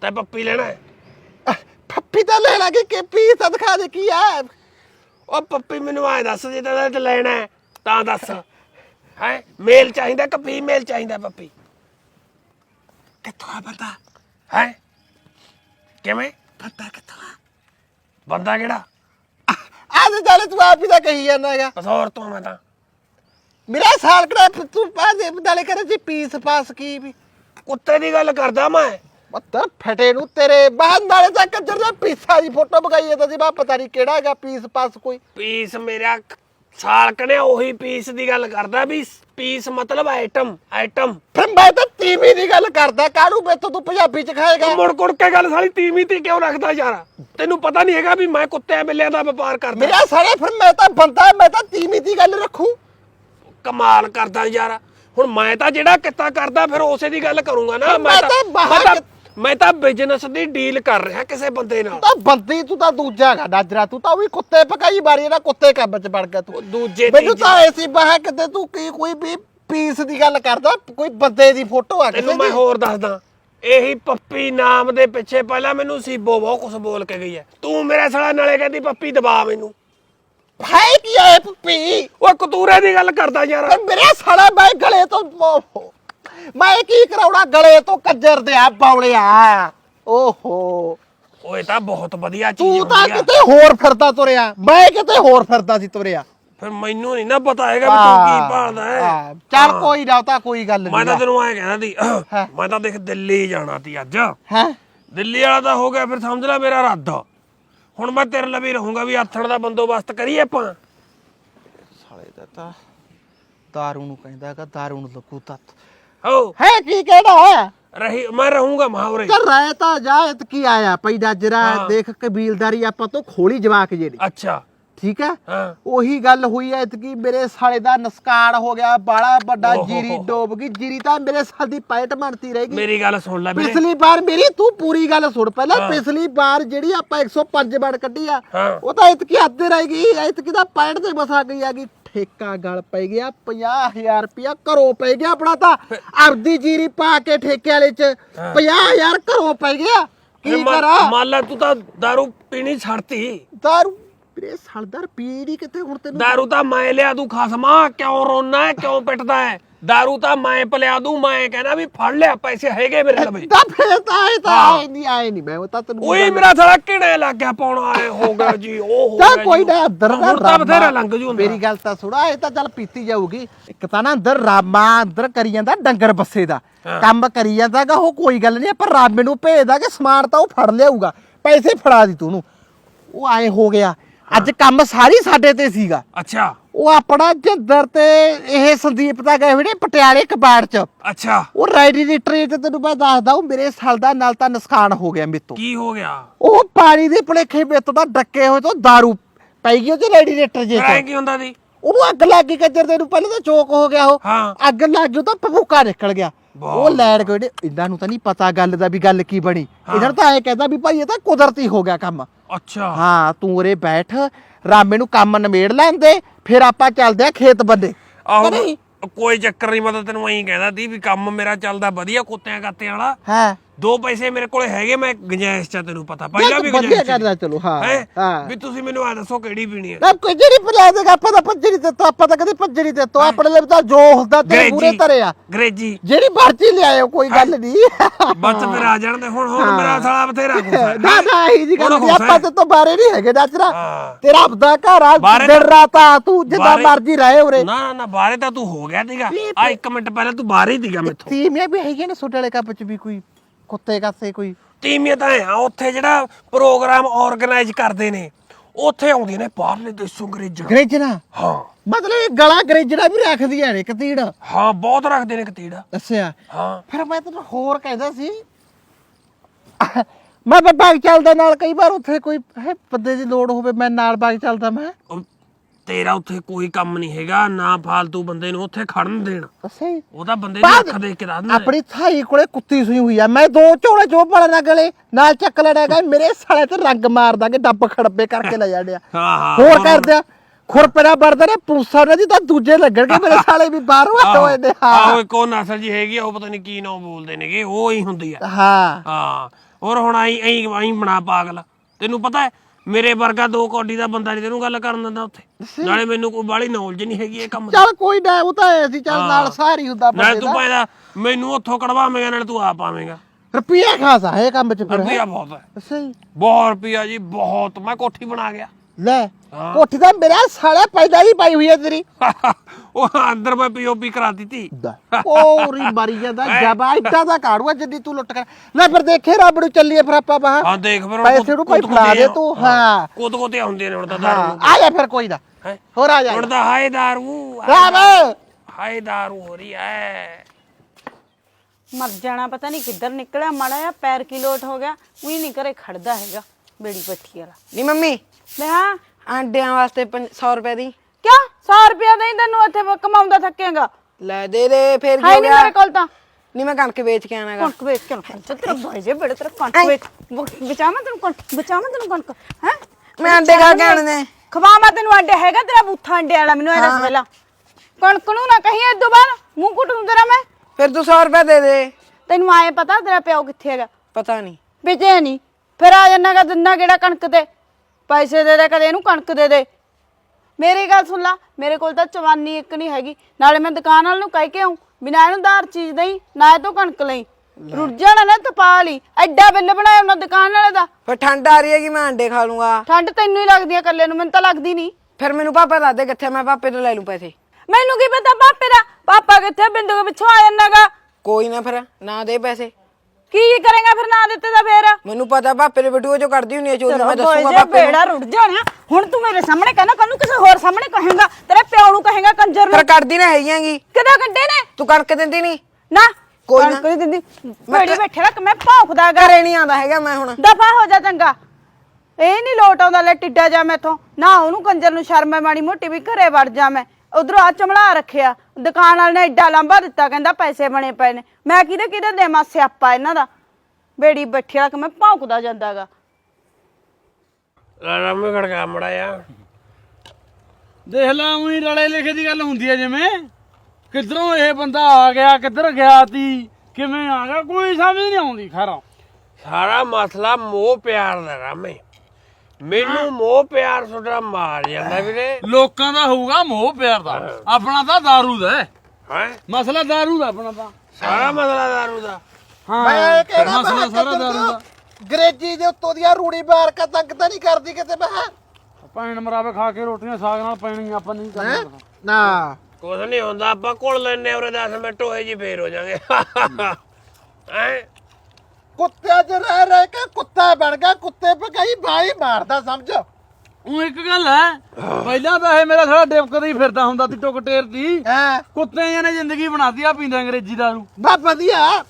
ਤੈ ਪੱਪੀ ਲੈਣਾ ਹੈ? ਫੱਫੀ ਤਾਂ ਲੈ ਲਾਂਗੇ ਕਿ ਪੀਸ ਤਾਂ ਦਿਖਾ ਦੇ ਕੀ ਆ ਉਹ ਪੱਪੀ ਮੈਨੂੰ ਆਏ ਦੱਸ ਜੇ ਤਾਂ ਤੇ ਲੈਣਾ ਹੈ, ਤਾਂ ਦੱਸ। ਹੈ ਮੇਲ ਚਾਹੀਦਾ ਕਿ ਫੀਮੇਲ ਚਾਹੀਦਾ ਪੱਪੀ? ਕਿੱਥੋਂ ਆ ਬੰਦਾ? ਹੈ? ਕਿਵੇਂ? ਬੰਦਾ ਕਿੱਥੋਂ ਆ? ਬੰਦਾ ਕਿਹੜਾ? ਆ ਤੇ ਚੱਲ ਤੂੰ ਆਪ ਹੀ ਤਾਂ ਕਹੀ ਜਾਂਦਾ ਹੈਗਾ। ਪਸੌਰ ਤੋਂ ਮੈਂ ਤਾਂ। ਮੇਰਾ ਸਾਲ ਕਿਹੜਾ ਤੂੰ ਪਾ ਦੇ ਬਦਾਲੇ ਕਰੇ ਜੀ ਪੀਸ ਪਾਸ ਕੀ ਵੀ। ਕੁੱਤੇ ਦੀ ਗੱਲ ਕਰਦਾ ਮੈਂ। ਮੱਤਾ ਫਟੇ ਨੂੰ ਤੇਰੇ ਬਾਹਰ ਨਾਲੇ ਤਾਂ ਕੰਜਰ ਦਾ ਪੀਸਾ ਦੀ ਫੋਟੋ ਬਗਾਈ ਤਾਂ ਸੀ ਬਾ ਪਤਾ ਨਹੀਂ ਕਿਹੜਾ ਹੈਗਾ ਪੀਸ ਪਾਸ ਕੋਈ। ਪੀਸ ਮੇਰਾ ਸਾਲ ਕਣਿਆ ਉਹੀ ਪੀਸ ਦੀ ਗੱਲ ਕਰਦਾ ਵੀ ਪੀਸ ਮਤਲਬ ਆਈਟਮ ਆਈਟਮ ਫਿਰ ਮੈਂ ਤਾਂ ਤੀਵੀਂ ਦੀ ਗੱਲ ਕਰਦਾ ਕਾਹਨੂੰ ਮੇਥੋਂ ਤੂੰ ਪੰਜਾਬੀ ਚ ਖਾਏਗਾ? ਮੁੜ ਕੁੜ ਕੇ ਗੱਲ ਸਾਲੀ ਤੀਵੀਂ ਤੇ ਕਿਉਂ ਰੱਖਦਾ ਯਾਰ? ਤੈਨੂੰ ਪਤਾ ਨਹੀਂ ਹੈਗਾ ਵੀ ਮੈਂ ਕੁੱਤਿਆਂ ਬਿੱਲਿਆਂ ਦਾ ਵਪਾਰ ਕਰਦਾ। ਮੇਰਾ ਸਾਲੇ ਫਿਰ ਮੈਂ ਤਾਂ ਬੰਦਾ ਮੈਂ ਤਾਂ ਤੀਵੀਂ ਦੀ ਗੱਲ ਰੱਖੂ। ਕਮਾਲ ਕਰਦਾ ਯਾਰ। ਹੁਣ ਮੈਂ ਤਾਂ ਜਿਹੜਾ ਕਿੱਤਾ ਕਰਦਾ ਫਿਰ ਉਸੇ ਦੀ ਗੱਲ ਕਰੂੰਗਾ ਨਾ ਮੈਂ ਤਾਂ ਬਾਹਰ ਮੈਂ ਤਾਂ ਮੈਂ ਬਿਜ਼ਨਸ ਦੀ ਡੀਲ ਕਰ ਰਿਹਾ ਕਿਸੇ ਬੰਦੇ ਨਾਲ। ਤਾਂ ਬੰਦੀ ਤੂੰ ਤਾਂ ਦੂਜਾ ਹੈਗਾ ਨਾਜਰਾ ਤੂੰ ਤਾਂ ਵੀ ਕੁੱਤੇ ਪਕਾਈ ਮਾਰੀ ਨਾ ਕੁੱਤੇ ਕੰਮ ਚ ਵੜ ਗਿਆ ਤੂੰ। ਦੂਜੇ ਮੈਨੂੰ ਤੀਜੇ- ਤਾਂ ਐਸੀ ਬਾਹ ਕਿਤੇ ਤੂੰ ਕੀ ਕੋਈ ਵੀ ਪੀਸ ਦੀ ਗੱਲ ਕਰਦਾ ਕੋਈ ਬੰਦੇ ਦੀ ਫੋਟੋ ਆ ਤੈਨੂੰ ਕਿਸੇ ਮੈਂ ਦੀ। ਹੋਰ ਦੱਸਦਾ ਇਹੀ ਪੱਪੀ ਨਾਮ ਦੇ ਪਿੱਛੇ ਪਹਿਲਾਂ ਮੈਨੂੰ ਸੀਬੋ ਬਹੁਤ ਕੁਝ ਬੋਲ ਕੇ ਗਈ ਹੈ। ਤੂੰ ਮੇਰੇ ਸਾਲਾ ਨਾਲੇ ਕਹਿੰਦੀ ਪੱਪੀ ਦਬਾ ਮੈਨੂੰ। ਹੈ ਕੀ ਹੈ ਪੀ ਓਏ ਕਤੂਰੇ ਦੀ ਗੱਲ ਕਰਦਾ ਯਾਰ। ਤੇ ਮੇਰੇ ਸਾਲਾ ਮੈਂ ਗਲੇ ਤੋਂ। ਮੈਂ ਕੀ ਕਰਾਉਣਾ ਗਲੇ ਤੋਂ ਕੰਜਰ ਦੇ ਆ ਬੌਲਿਆ? ਓਹੋ। ਓਏ ਤਾਂ ਬਹੁਤ ਵਧੀਆ ਚੀਜ਼ ਤੂੰ ਤਾਂ ਹੁੰਦੀ ਆ। ਕਿਤੇ ਹੋਰ ਫਿਰਦਾ ਤੁਰਿਆ। ਮੈਂ ਕਿਤੇ ਹੋਰ ਫਿਰਦਾ ਸੀ ਤੁਰਿਆ। ਫਿਰ ਮੈਨੂੰ ਨਹੀਂ ਨਾ ਪਤਾ ਹੈਗਾ ਵੀ ਤੂੰ ਕੀ ਭਾਲਦਾ ਹੈ। ਹਾਂ, ਚੱਲ ਕੋਈ ਨਾ ਉਹ ਤਾਂ ਕੋਈ ਗੱਲ ਮੈਂ ਤਾਂ ਨਹੀਂ ਤੈਨੂੰ ਐ ਕਹਿੰਦਾ ਸੀ। ਮੈਂ ਤਾਂ ਦੇਖ ਦਿੱਲੀ ਜਾਣਾ ਸੀ ਅੱਜ। ਹੈ? ਦਿੱਲੀ ਵਾਲਾ ਤਾਂ ਹੋ ਗਿਆ ਫਿਰ ਸਮਝ ਲੈ ਮੇਰਾ ਰੱਦ। ਹੁਣ ਮੈਂ ਤੇਰੇ ਲਈ ਰਹੂੰਗਾ ਵੀ ਆਥਣ ਦਾ ਬੰਦੋਬਸਤ ਕਰੀਏ ਆਪਾਂ। ਸਾਲੇ ਦਾ ਤਾਂ ਦਾਰੂ ਨੂੰ ਕਹਿੰਦਾ ਹੈਗਾ ਦਾਰੂ ਨੂੰ ਲੱਗੂ ਤੱਤ। ਹੋ ਹੈ ਕੀ ਕਹਿਣਾ ਹੈ ਰਹੀ ਮੈਂ ਰਹੂੰਗਾ ਮਹਾਵਰੇ ਚੱਲ ਰਹਿ ਤਾਂ ਜਾ ਇਹ ਕੀ ਆਇਆ ਪਈ ਜਰਾ ਹਾਂ। ਦੇਖ ਕਬੀਲਦਾਰੀ ਆਪਾਂ ਤੋਂ ਖੋਲੀ ਜਵਾਕ ਜਿਹੜੀ ਅੱਛਾ ਠੀਕ ਹੈ ਹਾਂ ਉਹੀ ਗੱਲ ਹੋਈ ਐ ਇਤਕੀ ਮੇਰੇ ਸਾਲੇ ਦਾ ਨਸਕਾਨ ਹੋ ਗਿਆ ਬਾਲਾ ਵੱਡਾ ਓਹੋ। ਜੀਰੀ ਡੋਬ ਗਈ ਜੀਰੀ ਤਾਂ ਮੇਰੇ ਸਾਲ ਦੀ ਪੈਟ ਬਣਤੀ ਰਹੇਗੀ ਮੇਰੀ ਗੱਲ ਸੁਣ ਲੈ ਵੀਰੇ ਪਿਛਲੀ ਵਾਰ ਮੇਰੀ ਤੂੰ ਪੂਰੀ ਗੱਲ ਸੁਣ ਪਹਿਲਾਂ। ਪਿਛਲੀ ਵਾਰ ਜਿਹੜੀ ਆਪਾਂ 105 ਬਣ ਕੱਢੀ ਆ ਹਾਂ। ਉਹ ਤਾਂ ਇਤਕੀ ਅੱਧੇ ਰਹਿ ਗਈ ਇਤਕੀ ਤਾਂ ਪੈਂਟ ਤੇ ਬਸਾ ਗਈ ਆ ਗਈ ਠੇਕਾ ਗਲ ਪੈ ਗਿਆ 50000 ਰੁਪਇਆ ਘਰੋਂ ਪੈ ਗਿਆ ਆਪਣਾ ਤਾਂ ਆਪਦੀ ਜੀਰੀ ਪਾ ਕੇ ਠੇਕੇ ਵਾਲੇ ਚ 50000 ਘਰੋਂ ਪੈ ਗਿਆ ਫਿਰ ਕੀ ਮੰਨ- ਕਰਾਂ ਮੰਨ ਲੈ ਤੂੰ ਤਾਂ दारू ਪੀਣੀ ਛੱਡਤੀ ਦਾਰੂ ਮੇਰੇ ਸਲਦਰ ਪੀੜੀ ਕਿੱਥੇ ਹੁਣ ਤੈਨੂੰ दारू ਤਾਂ ਮੈਂ ਲਿਆ ਦੂੰ ਖਸਮਾ ਕਿਉਂ ਰੋਣਾ ਹੈ ਕਿਉਂ ਪਿੱਟਦਾ ਹੈ दारू ਤਾਂ ਮੈਂ ਪਿਲਿਆ ਦੂੰ ਮੈਂ ਕਹਿੰਦਾ ਵੀ ਫੜ ਲਿਆ ਪੈਸੇ ਹੈਗੇ ਮੇਰੇ ਲਵੇ ਤਾਂ ਫੇਰ ਤਾਂ ਇਹ ਤਾਂ। ਆਏ ਨਹੀਂ ਆਏ ਨਹੀਂ ਮੈਂ ਉਹ ਤਾਂ ਤੈਨੂੰ ਓਏ ਮੇਰਾ ਸਾਲਾ ਕਿਹੜੇ ਲੱਗ ਗਿਆ ਪਾਉਣਾ ਐ ਹੋ ਗਿਆ ਜੀ ਉਹ ਹੋ ਤਾਂ ਗਿਆ ਕੋਈ ਜੀ। ਨਾ ਅੰਦਰ ਦਾ ਤਾਂ ਬਥੇਰਾ ਲੰਘ ਜੂ। ਮੇਰੀ ਗੱਲ ਤਾਂ ਸੁਣਾ ਇਹ ਤਾਂ ਚੱਲ ਪੀਤੀ ਜਾਊਗੀ ਇੱਕ ਤਾਂ ਨਾ ਅੰਦਰ ਰਾਮਾ ਅੰਦਰ ਕਰੀ ਜਾਂਦਾ ਡੰਗਰ ਬੱਸੇ ਦਾ। ਕੰਮ ਕਰੀ ਜਾਂਦਾਗਾ ਉਹ ਕੋਈ ਗੱਲ ਨਹੀਂ ਆਪਾਂ ਰਾਮੇ ਨੂੰ ਭੇਜਦਾ ਕਿ ਸਮਾਨ ਤਾਂ ਉਹ ਫੜ ਲਿਆਊਗਾ ਪੈਸੇ ਫੜਾ ਦੀ ਤੂੰ ਉਹਨੂੰ ਉਹ ਆਏ ਹੋ ਗਿਆ ਅੱਜ ਕੰਮ ਸਾਰੀ ਸਾਡੇ ਤੇ ਸੀਗਾ। ਅੱਛਾ। ਉਹ ਆਪਣਾ ਜਿੰਦਰ ਤੇ ਇਹ ਸੰਦੀਪ ਦਾ ਗਏ ਨੇ ਪਟਿਆਲੇ ਕਬਾੜ ਚ। ਅੱਛਾ। ਉਹ ਰਾਈਡੀ ਦੀ ਟ੍ਰੇਨ ਤੇ ਤੈਨੂੰ ਮੈਂ ਦੱਸਦਾ ਉਹ ਮੇਰੇ ਸਾਲ ਦਾ ਨਾਲ ਤਾਂ ਨੁਕਸਾਨ ਹੋ ਗਿਆ ਮੇਰੇ ਤੋਂ। ਕੀ ਹੋ ਗਿਆ? ਉਹ ਪਾਣੀ ਦੇ ਭੁਲੇਖੇ ਵਿੱਚ ਤਾਂ ਡੱਕੇ ਹੋਏ ਤੋਂ दारू ਪਈ ਗਈ ਉਹ ਤੇ ਰੈਡੀਏਟਰ ਜੇ ਚ। ਕੀ ਹੁੰਦਾ ਦੀ? ਉਹਨੂੰ ਅੱਗ ਲੱਗ ਗਈ ਕੰਜਰ ਦੇ ਨੂੰ ਪਹਿਲਾਂ ਤਾਂ ਚੋਕ ਹੋ ਗਿਆ ਉਹ। ਅੱਗ ਲੱਗ ਗਈ ਤਾਂ ਭਭੂਕਾ ਨਿਕਲ ਗਿਆ। ਉਹ ਲੈਣ ਗਏ ਇਹਨਾਂ ਨੂੰ ਤਾਂ ਨਹੀਂ ਪਤਾ ਗੱਲ ਦਾ ਵੀ ਗੱਲ ਕੀ ਬਣੀ। ਇਹਨਾਂ ਨੂੰ ਤਾਂ ਐ ਕਹਿੰਦਾ ਵੀ ਭਾਈ ਇਹ ਤਾਂ ਕੁਦਰਤੀ ਹੋ ਗਿਆ ਕੰਮ। ਅੱਛਾ। ਹਾਂ ਤੂੰ ਉਰੇ ਬੈਠ ਰਾਮੇ ਨੂੰ ਕੰਮ ਨਿਮੇੜ ਲੈਂਦੇ ਫਿਰ ਆਪਾਂ ਚੱਲਦੇ ਆ ਖੇਤ ਬੰਦੇ। ਆਹੋ ਨਹੀਂ। ਕੋਈ ਚੱਕਰ ਨਹੀਂ ਮੈਂ ਤਾਂ ਤੈਨੂੰ ਐਂ ਕਹਿੰਦਾ ਸੀ ਵੀ ਕੰਮ ਮੇਰਾ ਚੱਲਦਾ ਵਧੀਆ ਕੁੱਤਿਆਂ ਕਾਤਿਆਂ ਵਾਲਾ। ਹਾਂ। ਦੋ ਪੈਸੇ ਮੇਰੇ ਕੋਲੇ ਹੈਗੇ ਮੈਂ ਗੁੰਜਾਇਸ਼ ਚ ਤੈਨੂੰ ਪਤਾ। ਪਹਿਲਾਂ ਵੀ ਵਧੀਆ ਗੁੰਜਾਇਸ਼ ਕਰਦਾ ਚਲੋ ਹਾਂ ਹੈ? ਹਾਂ। ਵੀ ਤੁਸੀਂ ਮੈਨੂੰ ਆ ਦੱਸੋ ਕਿਹੜੀ ਪੀਣੀ ਹੈ। ਨਾ ਕੋਈ ਜਿਹੜੀ ਪਿਲਾ ਦੇਗਾ ਆਪਾਂ ਤਾਂ ਭੱਜਣੀ ਤੇ ਆਪਾਂ ਤਾਂ ਕਦੇ ਭੱਜਣੀ ਤੇ ਤੋ ਆਪਣੇ ਲਈ ਤਾਂ ਜੋ ਹੁੰਦਾ ਤੇ ਪੂਰੇ ਧਰੇ ਆ ਗਰੇਜੀ ਜਿਹੜੀ ਮਰਜ਼ੀ ਲਿਆਇਓ ਕੋਈ ਗੱਲ ਨਹੀਂ। ਬਸ ਫਿਰ ਆ ਜਾਣ ਤੇ ਹੁਣ ਹੁਣ ਮੇਰਾ ਸਾਲਾ ਬਥੇਰਾ ਗੁੱਸਾ ਹੈ। ਨਾ ਨਾ ਇਹ ਜੀ ਗੱਲ ਹੁਣ ਨਹੀਂ ਗੁੱਸਾ ਆਪਾਂ ਤੇ ਤੋਂ ਬਾਰੇ ਨਹੀਂ ਹੈਗੇ ਨਾਚਰਾ ਹਾਂ। ਤੇਰਾ ਆਪਦਾ ਘਰ ਆ ਬਾਹਰੇ ਦਿਨ ਤਾਂ- ਰਾਤ ਆ ਤੂੰ ਜਿੱਦਾਂ ਮਰਜ਼ੀ ਰਹੇ ਉਰੇ। ਨਾ ਨਾ ਨਾ ਬਾਹਰੇ ਤਾਂ ਤੂੰ ਹੋ ਗਿਆ ਸੀਗਾ। ਆ ਇੱਕ ਮਿੰਟ ਪਹਿਲਾਂ ਤੂੰ ਬਾਹਰ ਹੀ ਸੀਗਾ ਮੈਥੋਂ। ਤੀਮੀਆਂ ਵੀ ਹੈਗੀਆਂ ਨੇ ਛੋਟੇ ਵਾਲੇ ਕੱਪ ਚ ਵੀ ਕੋਈ? ਕੁੱਤੇ ਕਾਸੇ ਕੋਈ? ਟੀਮੀਆਂ ਤਾਂ ਆ ਉੱਥੇ ਜਿਹੜਾ ਪ੍ਰੋਗਰਾਮ ਆਰਗੇਨਾਈਜ਼ ਕਰਦੇ ਨੇ ਉੱਥੇ ਆਉਂਦੀਆਂ ਨੇ ਬਾਹਰਲੇ ਦੇਸ਼ੋਂ ਅੰਗਰੇਜ਼ਾਂ। ਗਰੇਜਣਾ ਹਾਂ। ਮਤਲਬ ਇਹ ਗਲਾ ਗਰੇਜਣਾ ਵੀ ਰੱਖਦੀਆਂ ਨੇ ਕਤੀੜ ਹਾਂ ਬਹੁਤ ਰੱਖਦੇ ਨੇ ਕਤੀੜਾ ਅੱਛਾ। ਹਾਂ। ਫਿਰ ਮੈਂ ਤੈਨੂੰ ਹੋਰ ਕਹਿੰਦਾ ਸੀ ਮੈਂ ਬਾ- ਬਾਈਕ ਚੱਲਦਾ ਨਾਲ ਕਈ ਵਾਰ ਉੱਥੇ ਕੋਈ ਹੈ ਬੰਦੇ ਦੀ ਲੋੜ ਹੋਵੇ ਮੈਂ ਨਾਲ ਬਾਈਕ ਚੱਲਦਾ ਮੈਂ। ਉਹ ਤੇਰਾ ਉੱਥੇ ਕੋਈ ਕੰਮ ਨਹੀਂ ਹੈਗਾ ਨਾ ਫਾਲਤੂ ਬੰਦੇ ਨੂੰ ਉੱਥੇ ਖੜਨ ਦੇਣ। ਅੱਛਾ ਜੀ ਬੰਦੇ ਦੀ ਬਾਅਦ- ਅੱਖ ਦੇਖ ਕੇ ਦੱਸ ਦਿੰਦੇ ਆਪਣੀ ਥਾਈ ਕੋਲੇ ਕੁੱਤੀ ਸੂਈ ਹੋਈ ਆ। ਮੈਂ ਦੋ ਝੋਲੇ ਚੋ ਪਾਲੇ ਨਾ ਗਲੇ ਨਾਲ ਚੱਕ ਲੈਣਾਗਾ ਮੇਰੇ ਸਾਲੇ ਤੇ ਰੰਗ ਮਾਰ ਦਾਂਗੇ ਡੱਬ ਖੜੱਬੇ ਕਰਕੇ ਲੈ ਜਾਣਿਆ ਹਾਂ ਹਾਂ ਹੋਰ ਕਰਦੇ ਆ ਖੁਰਪੜਾ ਵਰਦੇ ਨੇ ਪੂਸਾ ਨੇ ਜੀ ਤਾਂ ਦੂਜੇ ਲੱਗਣਗੇ ਮੇਰੇ ਸਾਲੇ ਵੀ ਬਾਹਰੋਂ ਆਏ ਹੋਏ ਨੇ। ਹਾਂ। ਇੱਕ ਉਹ ਨਸਲ ਜੀ ਹੈਗੀ ਆ, ਉਹ ਪਤਾ ਨਹੀਂ ਕੀ ਨਾਮ ਬੋਲਦੇ ਨੇਗੇ ਉਹ ਹੀ ਹੁੰਦੀ ਆ। ਹਾਂ। ਹਾਂ। ਹੋਰ ਹੁਣ ਆਈ ਐਂ ਐਂ ਬਣਾ ਪਾਗਲ। ਤੈਨੂੰ ਪਤਾ ਹੈ ਮੇਰੇ ਵਰਗਾ ਦੋ ਕੋਡੀ ਦਾ ਬੰਦਾ ਨਹੀਂ ਤੈਨੂੰ ਗੱਲ ਕਰਨ ਦਿੰਦਾ ਉੱਥੇ। ਨਾਲੇ ਮੈਨੂੰ ਕੋਈ ਬਾਹਲੀ ਨੌਲੇਜ ਨਹੀਂ ਹੈਗੀ ਇਹ ਕੰਮ ਦੀ। ਚੱਲ ਕੋਈ ਨਾ ਉਹ ਤਾਂ ਐ ਸੀ ਚੱਲ ਨਾਲ ਸਾਰੀ ਹੁੰਦਾ ਨਾਲੇ ਬੰਦੇ ਤੂੰ ਦਾ। ਪੈਦਾ ਮੈਨੂੰ ਉੱਥੋਂ ਕਢਵਾਵੇਂਗਾ ਨਾਲੇ ਤੂੰ ਆਪ ਆਵੇਂਗਾ। ਰੁਪਿਆ ਖਾਸਾ ਹੈ ਇਹ ਕੰਮ ਚ ਫਿਰ ਰੁਪਿਆ ਬਹੁਤ ਹੈ। ਜੀ ਬਹੁਤ ਰੁਪਿਆ ਜੀ ਬਹੁਤ। ਮੈਂ ਕੋਠੀ ਬਣਾ ਗਿਆ। ਲੈ। ਕੋਠੀ ਦਾ ਮੇਰਾ ਸਾਲਾ ਪੈਦਾ ਹੀ ਪਾਈ ਹੋਈ ਹੈ ਤੇਰੀ। ਉਹ ਅੰਦਰ ਮੈਂ ਪੀਓਪੀ ਕਰਾ ਦਿੱਤੀ। ਕੋਰੀ ਮਾਰੀ ਜਾਂਦਾ ਜਬਾ ਇੱਟਾ ਦਾ ਕਾੜੂਆ ਜੱਦੀ ਤੂੰ ਲੁੱਟ ਕਰ। ਲੈ ਫਿਰ ਦੇਖੇ ਰੱਬ ਨੂੰ ਚੱਲੀਏ ਫਿਰ ਆਪਾਂ ਬਾਹਰ। ਹਾਂ ਦੇਖ ਫਿਰ ਪੈਸੇ ਨੂੰ ਭਾਈ ਫੜਾ ਦੇ ਤੂੰ ਹਾਂ ਕੋਦ ਕੋਤੇ ਹੁੰਦੇ ਨੇ ਹੁਣ ਤਾਂ ਦਾਰੂ। ਆ ਜਾ ਫਿਰ ਕੋਈ ਹੈ? ਹੋਰ ਆ ਜਾ। ਹੁਣ ਤਾਂ ਹਾਏ ਦਾਰੂ ਰਾਮ ਹਾਏ ਦਾਰੂ ਹੋ ਰਹੀ ਹੈ ਮਰ ਜਾਣਾ ਪਤਾ ਨਹੀਂ ਕਿੱਧਰ ਨਿਕਲਿਆ ਮਾੜਾ ਜਿਹਾ ਪੈਰ ਕੀ ਲੋਟ ਹੋ ਗਿਆ ਉਹੀ ਨਹੀਂ ਘਰੇ ਖੜਦਾ ਹੈਗਾ। ਬੇੜੀ ਪੱਠੀ ਵਾਲਾ। ਨੀ ਮੰਮੀ। ਮੈਂ ਹਾਂ। ਆਂਡਿਆਂ ਵਾਸਤੇ 100 ਰੁਪਏ ਦੀ। ਕਿਆ 100 ਰੁਪਿਆ ਨਹੀਂ ਤੈਨੂੰ ਇੱਥੇ ਕਮਾਉਂਦਾ ਥੱਕੇਗਾ। ਲੈ ਦੇ ਦੇ ਫੇਰ ਕੀ ਹੈ ਹੋ ਨਹੀਂ ਗਿਆ? ਮੇਰੇ ਕੋਲ ਤਾਂ। ਨੀ ਮੈਂ ਕਣਕ ਵੇਚ ਕੇ ਆਣਾਗਾ ਕਣਕ ਵੇਚ ਕੇ ਨਾ ਤੇਰਾ ਭਾਈ ਜੇ ਬੜੇ ਤੇਰਾ ਕਣਕ ਵੇਚ। ਬਚਾਵਾਂ ਤੈਨੂੰ ਕਣਕ? ਬਚਾਵਾਂ ਤੈਨੂੰ ਕਣਕ? ਹੈ? ਮੈਂ ਆਂਡੇ ਖਾ ਕੇ ਆਣੇ ਨੇ। ਖਵਾਵਾਂ ਤੈਨੂੰ ਅੰਡੇ ਹੈਗਾ ਤੇਰਾ ਬੂਥਾ ਅੰਡੇ ਵਾਲਾ ਮੈਨੂੰ ਇਹ ਦੱਸ ਪਹਿਲਾਂ। ਕਣਕ ਨੂੰ ਨਾ ਕਹੀਂ ਇਦੋਂ ਬਾਅਦ। ਮੂੰਹ ਕੁੱਟ ਤੇਰਾ ਮੈਂ। ਫਿਰ ਤੂੰ 100 ਰੁਪਏ ਦੇ ਦੇ। ਤੈਨੂੰ ਆਏ ਪਤਾ ਤੇਰਾ ਪਿਓ ਕਿੱਥੇ ਹੈਗਾ? ਪਤਾ ਨਹੀਂ ਵੇਚਿਆ ਨਹੀਂ ਫਿਰ ਆ ਜੰਨਾਗਾ ਦਿੰਦਾ ਕਿਹੜਾ ਕਣਕ ਤੇ? ਪੈਸੇ ਦੇ ਦੇ ਕਦੇ ਇਹਨੂੰ ਕਣਕ ਦੇ ਦੇ। ਮੇਰੀ ਗੱਲ ਸੁਣ ਲਾ ਮੇਰੇ ਕੋਲ ਤਾਂ ਚਵਾਨੀ ਇੱਕ ਨਹੀਂ ਹੈਗੀ। ਨਾਲੇ ਮੈਂ ਦੁਕਾਨ ਵਾਲ ਨੂੰ ਕਹਿ ਕੇ ਆਉਂ ਬਿਨਾਂ ਇਹਨੂੰ ਦਾਰ ਚੀਜ਼ ਦਈ ਨਾ ਇਹ ਤੋਂ ਕਣਕ ਲਈ। ਰੁੱਝ ਜਾਣਾ ਨਾ ਤਪਾ ਲਈ ਐਡਾ ਬਿੱਲ ਬਣਾਇਆ ਉਹਨਾਂ ਦੁਕਾਨ ਵਾਲੇ ਦਾ। ਫਿਰ ਠੰਡ ਆ ਰਹੀ ਹੈ ਕਿ ਮੈਂ ਆਂਡੇ ਖਾ ਲੂੰਗਾ। ਠੰਡ ਤੈਨੂੰ ਹੀ ਲੱਗਦੀ ਆ ਇਕੱਲੇ ਨੂੰ ਮੈਨੂੰ ਤਾਂ ਲੱਗਦੀ ਨਹੀਂ। ਫਿਰ ਮੈਨੂੰ ਪਾਪਾ ਦੱਸ ਦੇ ਕਿੱਥੇ ਮੈਂ ਪਾਪੇ ਤੋਂ ਲੈ ਲੂੰ ਪੈਸੇ। ਮੈਨੂੰ ਕੀ ਪਤਾ ਪਾਪੇ ਦਾ? ਪਾਪਾ ਕਿੱਥੇ ਬਿੰਦੂ ਦੇ ਪਿੱਛੋਂ ਆ ਜਾਂਦਾਗਾ ਕੋਈ ਨਾ ਫਿਰ ਨਾ ਦੇ ਪੈਸੇ। ਕੀ ਕਰੇਗਾ ਫਿਰ ਨਾ ਦਿੱਤੇ ਤਾਂ ਫੇਰ? ਮੈਨੂੰ ਪਤਾ ਪਾਪੇ ਦੇ ਵੀਡੀਓ ਚੋਂ ਕੱਢਦੀ ਹੁੰਨੀ ਹੈ ਚੋਰੀ ਮੈਂ ਦੱਸੂਗਾ ਪਾਪੇ ਨੂੰ। ਬੇੜਾ ਰੁੱਟ ਜਾਣਾ ਹੁਣ ਤੂੰ ਮੇਰੇ ਸਾਹਮਣੇ ਕਹਿਣਾ ਕੱਲ ਕਿਸੇ ਹੋਰ ਸਾਹਮਣੇ ਕਹੇਗਾ ਤੇਰੇ ਪਿਓ ਨੂੰ ਕਹੇਗਾ ਕੰਜਰ ਨੂੰ। ਫਿਰ ਕੱਢਦੀ ਨਾ ਹੈਗੀਆਂਗੀ ਕਿਦਾਂ ਕੱਢੇ ਨੇ? ਤੂੰ ਕਣਕ ਦਿੰਦੀ ਨਹੀਂ। ਨਾ। ਕੋਈ ਨਾ। ਨਹੀਂ ਦਿੰਦੀ। ਬੇੜੀ ਬੈਠੇ ਰੱਖ ਮੈਂ ਭੌਂਕਦਾ ਗਾ। ਘਰੇ ਨਹੀਂ ਆਉਂਦਾ ਹੈਗਾ ਮੈਂ ਹੁਣ। ਦਫਾ ਹੋ ਜਾ ਚੰਗਾ। ਇਹ ਨਹੀਂ ਲੋਟ ਆਉਂਦਾ ਲੈ ਟਿੱਡਾ ਜਾ ਮੈਥੋਂ। ਨਾ ਉਹਨੂੰ ਕੰਜਰ ਨੂੰ ਸ਼ਰਮ ਹੈ ਮਾੜੀ ਮੋਟੀ ਵੀ ਘਰੇ ਵੜ ਜਾ ਮੈਂ। ਉਧਰੋਂ ਆ ਚਮੜਾ ਰੱਖਿਆ ਦੁਕਾਨ ਵਾਲੇ ਨੇ ਐਡਾ ਲੰਬਾ ਦਿੱਤਾ ਕਹਿੰਦਾ ਪੈਸੇ ਬਣੇ ਪਏ ਨੇ। ਮੈਂ ਕਿਹਦੇ ਕਿਹਦੇ ਦੇਵਾਂ ਸਿਆਪਾ ਇਹਨਾਂ ਦਾ? ਬੇੜੀ ਬੈਠੇ ਰੱਖ ਮੈਂ ਭੌਂਕਦਾ ਜਾਂਦਾਗਾ। ਰਮੇ ਖੜਕਾ ਮੜਾਇਆ ਦੇਖ ਲਾ ਉਹੀ ਰਲੇ ਲਿਖੇ ਦੀ ਗੱਲ ਹੁੰਦੀ ਹੈ ਜਿਵੇਂ। ਕਿੱਧਰੋਂ ਇਹ ਬੰਦਾ ਆ ਗਿਆ ਕਿੱਧਰ ਗਿਆ ਤੀ ਕਿਵੇਂ ਆ ਗਿਆ ਕੋਈ ਸਮਝ ਨਹੀਂ ਆਉਂਦੀ ਖਰਾ। ਸਾਰਾ ਮਸਲਾ ਮੋਹ ਪਿਆਰ ਦਾ ਰਾਮੇ। ਮੈਨੂੰ ਮੋਹ ਪਿਆਰ ਤੁਹਾਡਾ ਮਾਰ ਜਾਂਦਾ ਵੀਰੇ ਲੋਕਾਂ ਦਾ ਹੋਊਗਾ ਮੋਹ ਪਿਆਰ ਦਾ ਆਪਣਾ ਤਾਂ दारू ਦਾ ਹੈ। ਹੈ ਮਸਲਾ दारू ਦਾ ਆਪਣਾ ਤਾਂ ਸਾਰਾ ਮਸਲਾ ਦਾਰੂ ਦਾ ਹਾਂ ਮੈਂ ਇਹ ਕਹਿਣਾ ਮਸਲਾ ਮੈਂ ਸਾਰਾ दारू ਦਾ ਗਰੇਜੀ ਦੇ ਉੱਤੋਂ ਦੀਆਂ ਰੂੜੀ ਮਾਰ ਕੇ ਤੰਗ ਤਾਂ ਨਹੀਂ ਕਰਦੀ ਕਿਤੇ ਮੈਂ ਪੈਣ ਮਰਾਵੇ ਖਾ ਕੇ ਰੋਟੀਆਂ ਸਾਗ ਨਾਲ ਪੈਣੀਆਂ ਆਪਾਂ ਨਹੀਂ ਹੈਂ? ਕਰਨਾ ਨਾ ਕੁਝ ਨਹੀਂ ਹੁੰਦਾ ਆਪਾਂ ਕੋਲ ਲੈਨੇ ਉਰੇ 10 ਮਿੰਟ ਹੋਏ ਜੀ ਫੇਰ ਹੋ ਜਾਗੇ ਹੈ ਕੁੱਤੇ 'ਚ ਰਹਿ ਰਹਿ ਕੇ ਕੁੱਤਾ ਬਣ ਗਿਆ ਕੁੱਤੇ ਪਕਾਈ ਬਾਈ ਮਾਰਦਾ ਸਮਝ? ਉਹ ਇੱਕ ਗੱਲ ਹੈ ਪਹਿਲਾਂ ਤਾਂ ਇਹ ਮੇਰਾ ਸਾਰਾ ਡਿਪਕਦਾ ਹੀ ਫਿਰਦਾ ਹੁੰਦਾ ਤੀ ਟੁਕ ਟੇਰ ਦੀ। ਹਾਂ? ਕੁੱਤਿਆਂ ਨੇ ਜ਼ਿੰਦਗੀ ਬਣਾਤੀ ਆ ਪੀਂਦਾ ਅੰਗਰੇਜ਼ੀ दारू ਬਾ ਵਧੀਆ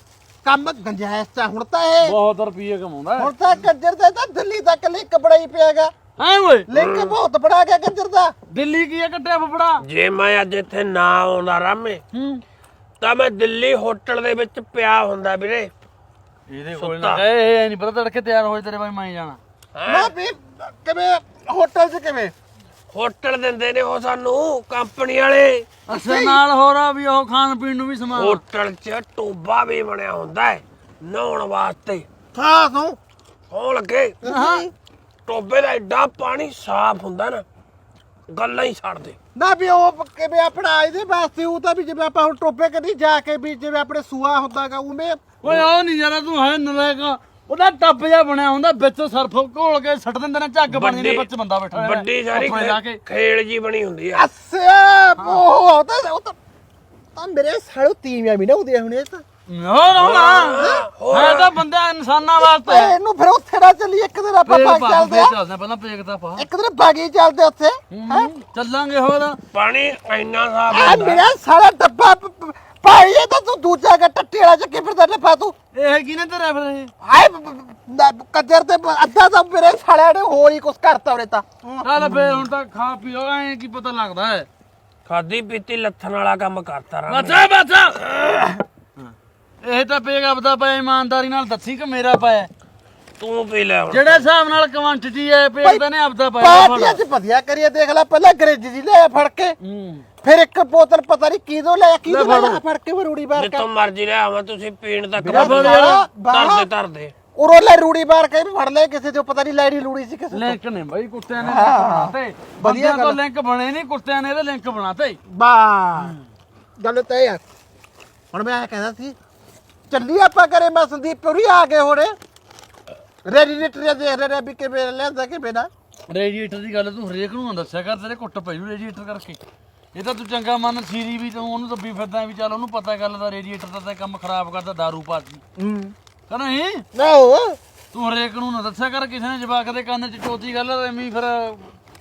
ਕੰਮ ਗੰਜਾਇਸ਼ ਤਾਂ ਹੁਣ ਤਾਂ ਇਹ ਬਹੁਤ ਰੁਪਏ ਕਮਾਉਂਦਾ ਹੁਣ ਤਾਂ ਕੰਜਰ ਦਾ ਤਾਂ ਦਿੱਲੀ ਤੱਕ ਲਿੰਕ ਬੜਾਈ ਪਿਆਗਾ। ਐ ਓਏ? ਲਿੰਕ ਬਹੁਤ ਬੜਾ ਗਿਆ ਕੰਜਰ ਦਾ। ਦਿੱਲੀ ਕੀ ਆ ਕੱਟਿਆ ਫਫੜਾ? ਜੇ ਮੈਂ ਅੱਜ ਇੱਥੇ ਨਾ ਆਉਂਦਾ ਰਾਮੇ ਹੂੰ। ਤਾਂ ਮੈਂ ਦਿੱਲੀ ਹੋਟਲ ਦੇ ਵਿੱਚ ਪਿਆ ਹੁੰਦਾ ਵੀਰੇ। ਇਹਦੇ ਕੋਲ ਨਾ ਕਹੇ ਇਹ ਨਹੀਂ ਪਤਾ ਤੜਕੇ ਤਿਆਰ ਹੋਏ ਤੇਰੇ ਬਾਈ ਮੈਂ ਹੀ ਜਾਣਾ। ਮੈਂ ਵੀ ਕਿਵੇਂ ਹੋਟਲ 'ਚ ਕਿਵੇਂ? ਹੋਟਲ ਦਿੰਦੇ ਨੇ ਉਹ ਸਾਨੂੰ ਕੰਪਨੀ ਵਾਲੇ। ਅਸੇ ਨਾਲ ਹੋ ਰਾ ਵੀ ਉਹ ਖਾਣ ਪੀਣ ਨੂੰ ਵੀ ਸਮਾਨ। ਹੋਟਲ 'ਚ ਟੋਬਾ ਵੀ ਬਣਿਆ ਹੁੰਦਾ ਹੈ ਨਹਾਉਣ ਵਾਸਤੇ। ਖਾਸ ਨੂੰ ਹੋਣ ਲੱਗੇ। ਟੋਬੇ ਦਾ ਐਡਾ ਪਾਣੀ ਸਾਫ਼ ਹੁੰਦਾ ਨਾ ਗੱਲਾਂ ਹੀ ਛੱਡ ਦੇ ਨਾ ਵੀ ਉਹ ਕਿਵੇਂ ਆਪਣਾ ਇਹਦੇ ਵਾਸਤੇ ਉਹ ਤਾਂ ਵੀ ਜਿਵੇਂ ਆਪਾਂ ਹੁਣ ਟੋਪੇ ਕਦੀ ਜਾ ਕੇ ਵੀ ਜਿਵੇਂ ਆਪਣੇ ਸੂਆ ਹੁੰਦਾਗਾ ਉਵੇਂ ਓਏ ਉਹ ਨਹੀਂ ਜਰਾ ਤੂੰ ਹੈ ਨਲਾਇਕ। ਉਹਦਾ ਟੱਪ ਜਿਹਾ ਬਣਿਆ ਹੁੰਦਾ ਵਿੱਚ ਸਰਫ ਘੋਲ ਕੇ ਸੱਟ ਦਿੰਦੇ ਨੇ ਝੱਗ ਬਣ ਜਾਂਦੀ ਵਿੱਚ ਬੰਦਾ ਬੈਠਾ ਰਹਿੰਦਾ। ਵੱਡੀ ਸਾਰੀ ਕੇ। ਖੇਲ ਜੀ ਬਣੀ ਹੁੰਦੀ ਆ। ਅੱਛਾ ਉਹ ਉਹ ਤਾਂ ਉਹ ਤਾਂ ਤਾਂ ਮੇਰੇ ਸਾਲੋ ਤੀਵੀਆਂ ਵੀ ਨਾ ਉਹਦੇ ਹੁਣੇ ਤਾਂ। ਹੋਰ। ਹੋਣਾ ਹੈ ਤਾਂ ਬੰਦਾ ਇਨਸਾਨਾਂ ਵਾਸਤੇ। ਤੇ ਇਹਨੂੰ ਫਿਰ ਉੱਥੇ ਨਾ ਚੱਲੀ ਇੱਕ ਦਿਨ ਆਪਾਂ ਫੇਰ ਬਾਗ ਪਾ ਚੱਲਦੇ ਫੇਰ ਆ ਚੱਲਦੇ ਆ, ਪਹਿਲਾਂ ਪੇਕ ਦਾ ਪਾ। ਇੱਕ ਦਿਨ ਬਾਗੀ ਚੱਲਦੇ ਉੱਥੇ ਹੂੰ, ਚੱਲਾਂਗੇ ਹੋਰ। ਪਾਣੀ ਇੰਨਾ ਸਾਫ਼ ਆ ਹੁੰਦਾ। ਮੇਰਾ ਸਾਰਾ ਡੱਬਾ ਪ- ਪ- ਭਾਈ ਇਹ ਤਾਂ ਤੂੰ ਦੂਜਾ ਗਾ ਟੱਟੀ ਵਾਲਾ ਚੱਕੀ ਫਿਰਦਾ ਡੱਬਾ ਤੂੰ। ਇਹ ਕੀ ਨੇ ਤੇਰੇ ਫਿਰ ਇਹ? ਹਾਏ ਬ- ਬ- ਨਾ, ਕੱਜਰ ਤੇ ਬ- ਅੱਧਾ ਤਾਂ ਮੇਰੇ ਸਾਲਿਆਂ ਨੇ ਹੋਰ ਹੀ ਕੁਛ ਕਰਤਾ ਉਰੇ ਤਾਂ। ਚੱਲ ਫੇਰ ਹੁਣ ਤਾਂ ਖਾ ਪੀਓ ਐ ਕੀ ਪਤਾ ਲੱਗਦਾ ਹੈ। ਖਾਦੀ ਪੀਤੀ ਲੱਥਣ ਵਾਲਾ ਕੰਮ ਕਰਤਾ ਰਾਂ ਬੱਚਾ ਬੱਚਾ! ਇਹ ਤਾਂ ਪੇਗ ਆਪਦਾ ਪਿਆ ਇਮਾਨਦਾਰੀ ਨਾਲ ਦੱਸੀ ਕਿ ਮੇਰਾ ਪਾਇਆ ਤੂੰ ਪੀ ਲੈ ਹੁਣ। ਜਿਹੜੇ ਹਿਸਾਬ ਨਾਲ ਕੁਆਂਟੀਟੀ ਹੈ ਪੇਗ ਤਾਂ ਨੇ ਆਪਦਾ ਪਾਇਆ ਪਾਰਟੀਆਂ 'ਚ ਵਧੀਆ ਕਰੀਏ ਦੇਖ ਲੈ ਪਹਿਲਾਂ ਅੰਗਰੇਜ਼ੀ ਜੀ ਲਿਆ ਫੜ ਕੇ। ਹੂੰ। ਫਿਰ ਇੱਕ ਬੋਤਲ ਪਤਾ ਨਹੀਂ ਕਿਦੋਂ ਲਿਆ ਕਿਦੋਂ ਲਿਆ ਫੜ। ਕੇ ਵਰੂੜੀ ਬਾਰ ਜਿੱਥੋਂ ਮਰਜ਼ੀ ਲੈ ਆਵਾਂ ਤੁਸੀਂ ਪੀਣ ਤੱਕ ਬਾਹਰ ਧਰਦੇ ਧਰਦੇ ਉਰੋਂ ਲੈ ਰੂੜੀ ਬਾਰ ਕੇ ਵੀ ਫੜ ਲੈ ਕਿਸੇ ਤੋਂ ਪਤਾ ਨਹੀਂ ਲੈਣੀ ਲੂੜੀ ਸੀ ਕਿਸੇ ਤੋਂ। ਲਿੰਕ ਨੇ ਬਾਈ ਕੁੱਤਿਆਂ ਨੇ ਲਿੰਕ ਬਣਾਤੇ। ਵਧੀਆ ਵਧੀਆ ਤੋਂ ਗੱਲ। ਲਿੰਕ ਬਣੇ ਨਹੀਂ ਕੁੱਤਿਆਂ ਨੇ ਇਹਦੇ ਲਿੰਕ ਬਣਾਤੇ। ਬਾ ਗੱਲ ਤਾਂ ਇਹ ਆ। ਹੁਣ ਮੈਂ ਇਹ ਕਹਿੰਦਾ ਸੀ ਚੱਲੀ ਆਪਾਂ ਕਰੇ ਮੈਂ ਸੰਦੀਪ ਪੁਰੀ ਆ ਗਏ ਹੁਣ। ਰੈਡੀਟਰ ਦੇਖ ਰਹੇ ਨੇ ਵੀ ਕਿਵੇਂ ਲੈਂਦਾ ਕਿਵੇਂ ਨਾ ਰੇਡੀਏਟਰ ਦੀ ਗੱਲ ਤੂੰ ਹਰੇਕ ਨੂੰ ਨਾ ਦੱਸਿਆ ਕਰ ਤੇਰੇ ਕੁੱਟ ਪਈ ਜੂ ਰੇਡੀਏਟਰ ਕਰਕੇ। ਇਹ ਤਾਂ ਤੂੰ ਚੰਗਾ ਮੰਨ ਸੀਰੀ ਵੀ ਤੂੰ ਉਹਨੂੰ ਦੱਬੀ ਫਿਰਦਾ ਵੀ ਚੱਲ ਉਹਨੂੰ ਪਤਾ ਗੱਲ ਦਾ ਰੇਡੀਏਟਰ ਦਾ ਤਾਂ ਕੰਮ ਖਰਾਬ ਕਰਦਾ दारू ਪਾਤੀ ਹੂੰ। ਕਹ ਨਹੀਂ? ਆਹੋ ਤੂੰ ਹਰੇਕ ਨੂੰ ਨਾ ਦੱਸਿਆ ਕਰ ਕਿਸੇ ਨੇ ਜਵਾਕ ਦੇ ਕੰਨ 'ਚ ਚੋਤੀ ਗੱਲ ਐਵੇਂ ਫਿਰ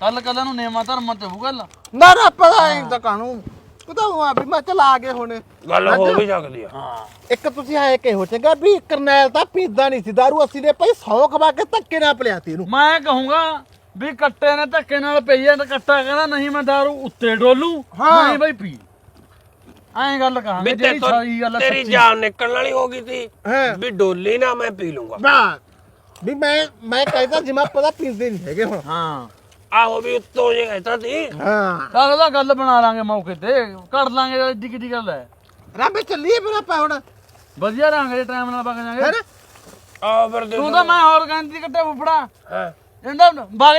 ਕੱਲ ਕੱਲ ਨੂੰ ਨੇਮਾ ਧਰਮਾਂ ਤੇ ਹੋਊ ਗੱਲ। ਨਾ ਨਾ ਪਤਾ ਨਹੀਂ ਤਾਂ ਕਾਨੂੰ ਪਤਾ ਹੁਆ ਵੀ ਮੈਂ ਚਲਾ ਗਏ ਹੁਣ। ਗੱਲ ਹੋ ਵੀ ਸਕਦੀ ਆ। ਇੱਕ ਤੁਸੀਂ ਆਏ ਕਿਹੋ ਚੰਗਾ ਵੀ ਕਰਨੈਲ ਤਾਂ ਪੀਂਦਾ ਨਹੀਂ ਸੀ ਦਾਰੂ ਅਸੀਂ ਨੇ ਭਾਈ 100 ਖਵਾ ਕੇ ਧੱਕੇ ਨਾਲ ਪਿਲਾਤੀ ਇਹਨੂੰ। ਮੈਂ ਕਹੂੰਗਾ ਵੀ ਕੱਟੇ ਨੇ ਧੱਕੇ ਨਾਲ ਪਈ ਜਾਂਦਾ ਕੱਟਾ ਕਹਿੰਦਾ ਨਹੀਂ ਮੈਂ दारू ਉੱਤੇ ਡੋਲੂ ਹਾਂ। ਨਹੀਂ ਬਈ ਪੀ। ਐਂ ਗੱਲ ਕਹਾਂਗੇ ਜਿਹੜੀ ਤੇ ਸਾਰੀ ਗੱਲ ਆ ਤੇਰੀ। ਜਾਨ ਨਿਕਲਣ ਵਾਲੀ ਹੋ ਗਈ ਸੀ ਹਾਂ। ਵੀ ਡੋਲੀ ਨਾ ਮੈਂ ਪੀ ਲੂੰਗਾ। ਬਾ ਵੀ ਮੈਂ ਮੈਂ ਕਹਿੰਦਾ ਜਿਵੇਂ ਪਤਾ ਪੀਂਦੇ ਨਹੀਂ ਹੈਗੇ ਹੁਣ। ਹਾਂ। ਆਹੋ ਵੀ ਉੱਤੋਂ ਜੇ ਕਹਿੰਦਾ ਸੀ ਹਾਂ। ਚੱਲ ਉਹਦਾ ਗੱਲ ਬਣਾ ਲਾਂਗੇ ਮੌਕੇ ਤੇ ਕਰ ਲਾਂਗੇ ਏਡੀ ਕਿੱਡੀ ਗੱਲ ਹੈ। ਰੱਬੇ ਚੱਲੀਏ ਫਿਰ ਆਪਾਂ ਹੁਣ। ਵਧੀਆ ਰਹਾਂਗੇ ਟਾਈਮ ਨਾਲ ਵਗ ਜਾਾਂਗੇ। ਆ ਫਿਰ ਦੇ ਤੂੰ ਤਾਂ ਮੈਂ ਹੋਰ ਕਹਿੰਦੀ ਕੱਟੇ ਫੁੱਫੜਾ। ਹਾਂ। ਇਹਦਾ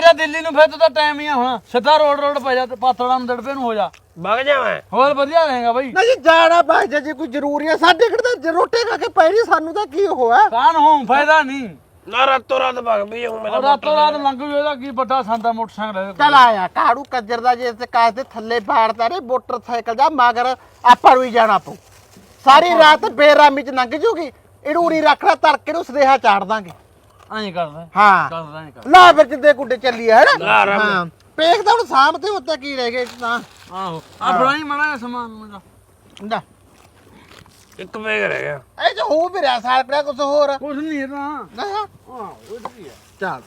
ਜਾ ਦਿੱਲੀ ਨੂੰ ਫਿਰ ਤੂੰ ਤਾਂ ਟਾਈਮ ਹੀ ਆ ਹੁਣ। ਸਿੱਧਾ ਰੋਡ ਰੋਡ ਪੈ ਜਾ ਤੇ ਪਾਤੜਾ ਨੂੰ ਦੜਪੇ ਨੂੰ ਹੋ ਜਾ। ਵਗ ਜਾ ਮੈਂ। ਹੋਰ ਵਧੀਆ ਰਹੇਗਾ ਬਈ। ਨਾ ਜੀ ਜਾਣਾ ਭਾਈ ਜੇ ਕੋਈ ਜ਼ਰੂਰੀ ਹੈ ਸਾਡੇ ਕਿਹੜੇ ਤਾਂ ਰੋਟੇ ਖਾ ਕੇ ਪੈਣੀ ਸਾਨੂੰ ਤਾਂ ਕੀ ਹੋਇਆ? ਕਾਨ ਹੋਂ ਫਾਇਦਾ ਨਹੀਂ। ਨਾ ਰਾਤੋਂ ਰਾਤ ਵਗ ਵੀ ਜਾਊਂ ਮੈਂ ਤਾਂ ਰਾਤੋਂ ਰਾਤ ਲੰਘ ਜੂ ਇਹਦਾ ਕੀ ਵੱਡਾ ਸੰਦਾ ਮੋਟਰਸਾਈਕਲ ਹੈ। ਚੱਲ ਆਇਆ ਕਾੜੂ ਕੱਜਰ ਦਾ ਜੇ ਤੇ ਕਾਸ ਦੇ ਥੱਲੇ ਬਾੜਦਾ ਰੇ ਮੋਟਰਸਾਈਕਲ ਦਾ ਮਗਰ ਆਪਾਂ ਨੂੰ ਹੀ ਜਾਣਾ ਪਊ। ਸਾਰੀ ਰਾਤ ਬੇਰਾਮੀ ਚ ਲੰਘ ਜੂਗੀ ਇਹਨੂੰ ਉਰੀ ਰੱਖਣਾ ਤੜਕੇ ਨੂੰ ਸਦੇਹਾ ਚਾੜ ਦਾਂਗੇ। ਐਂ ਕਰਦਾ ਹਾਂ। ਕਰਦਾ ਐਂ ਕਰ ਲਾ ਫਿਰ ਜਿੱਦੇ ਗੁੱਡੇ ਚੱਲੀ ਹੈ ਨਾ ਰੱਬ। ਹਾਂ। ਪੇਖਦਾ ਹੁਣ ਸਾਹਮ ਤੇ ਉੱਤੇ ਕੀ ਰਹਿ ਗਏ ਤਾਂ। ਆਹੋ ਆ ਬੜਾਈ ਮੜਾ ਸਮਾਨ ਮੇਰਾ ਹੁੰਦਾ ਇੱਕ ਵੇਗ ਰਹਿ ਗਿਆ। ਇਹ ਜੋ ਹੋ ਵੀ ਰਿਹਾ ਸਾਲ ਕਿਹੜਾ ਕੁਝ ਹੋਰ ਕੁਝ ਨਹੀਂ ਤਾਂ। ਨਾ। ਆਹ ਉਹ ਕੀ ਹੈ ਚੱਲ।